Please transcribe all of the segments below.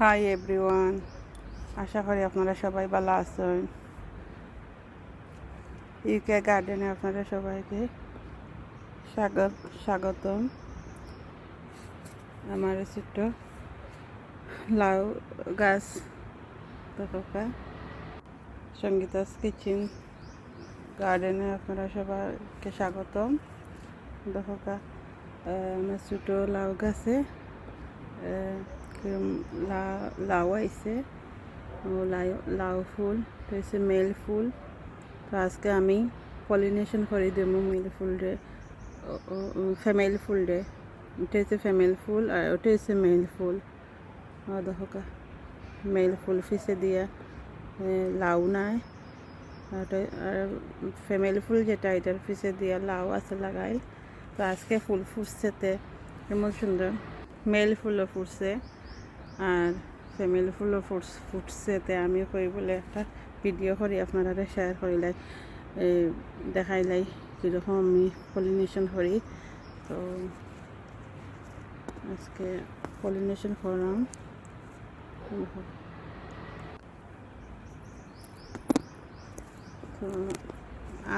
Hi everyone আশা করি আপনারা সবাই ভালো আছেন। ইউকে গার্ডেনে আপনারা সবাইকে স্বাগত স্বাগতম। আমার ছোট্ট লাউ গাছ দেখা সঙ্গীতাস কিচেন গার্ডেনে আপনারা সবাইকে স্বাগতম। দেখা আমার ছোটো লাউ গাছে লাউ আইছে। লাই- লাউ ফুল তো হচ্ছে মেল ফুল। তো আজকে আমি পলিনেশন করে দেবো মেল ফুল রে। ফ্যামেল ফুল রে। এটা হচ্ছে ফ্যামেল ফুল আর ওটা হচ্ছে মেল ফুল। দেখো মেল ফুল ফিসে দিয়া লাউ নাই। আর ওটা- ফ্যামেল ফুল যেটা, এটার ফিসে দিয়া লাউ আছে লাগাই। তো আজকে ফুল ফুটছেতে এমন সুন্দর। মেল ফুলও ফুটছে। আর ফ্যামিলি ফুলও ফুটস ফুটছে তে আমিও করি বলে একটা ভিডিও করি আপনারা শেয়ার করি করিলাই দেখাইলাই কীরকম আমি পলিনেশন করি। তো আজকে পলিনেশন করলাম।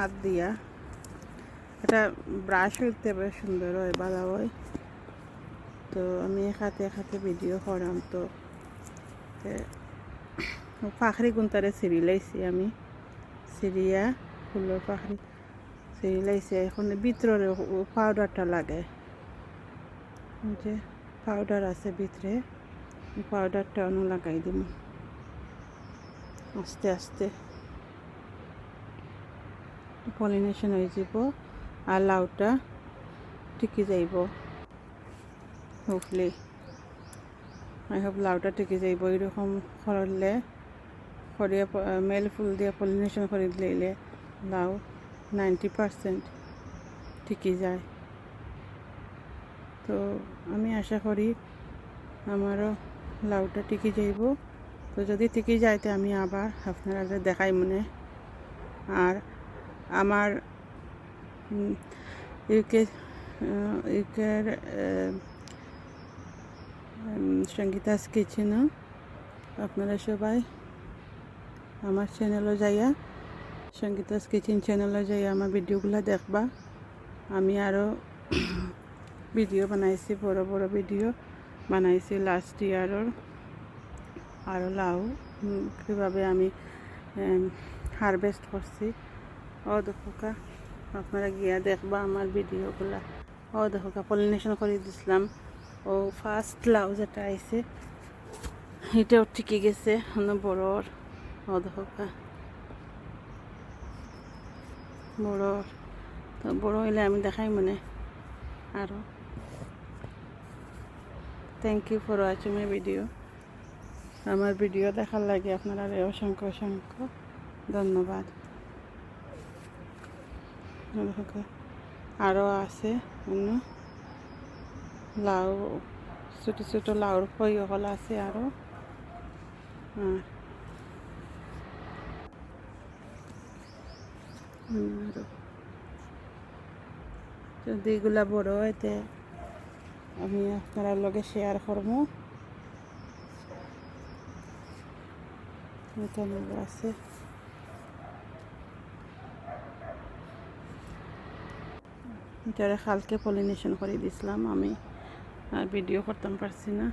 আদ দিয়া। এটা ব্রাশ হইতে বেশ সুন্দর হয় ভালো হয়। তো আমি খাতে খাতে ভিডিও করাম তো। পাখরি গুন্তারে সিঁড়ি লাইছি আমি। সিরিয়া ফুলের পাখরি সিঁড়ি লাইছে। এখন ভিতরে পাউডারটা লাগে। যে পাউডার আছে ভিতরে পাউডারটা অন্য লাগাই দিব আস্তে আস্তে। পলিনেশন হয়ে যাব। আর লাউটা টিকি যাইব হোপলি আই হোপ লাউটা টিকে যাইব এরকম করলে করিয়া মেল ফুল দিয়ে পলিনেশন করে দিলে লাউ নাইনটি পারসেন্ট টিকে যায় তো আমি আশা করি আমারও লাউটা টিকে যাইব তো যদি টিকে যায় তো আমি আবার আপনারা দেখাই মনে। আর আমার ইউকে ইউকের সঙ্গীতাস কিচেনও আপনারা সবাই আমার চ্যানেলে যাইয়া সঙ্গীতাস কিচেন চ্যানেলে যাইয়া আমার ভিডিওগুলো দেখবা। আমি আরও ভিডিও বানাইছি, বড় বড় ভিডিও বানাইছি লাস্ট ইয়ারর আরও লাউ কীভাবে আমি হারভেস্ট করছি। ও দেখা আপনারা গিয়া দেখবা আমার ভিডিওগুলা। ও দেখা পলিনেশন করে দিছিলাম। ও ফার্স্ট লাউ যেটা আইছে, এটাও টিকে গেছে অনেক বড় ও দেখা বড় তো বড় হইলে আমি দেখাই মানে আরও thank you for watching my video আমার ভিডিও দেখার লাগে আপনারা অসংখ্য অসংখ্য ধন্যবাদ। আরও আছে, অন্য। লাউ, ছোট ছোট লাউর ফই হল আছে আরও আর যদি এগুলা বড় হইতে আমি আপনার লগে শেয়ার করব আছে। এটারে খালকে পলিনেশন করে দিছিলাম আমি। আর ভিডিও করতাম পারছি না।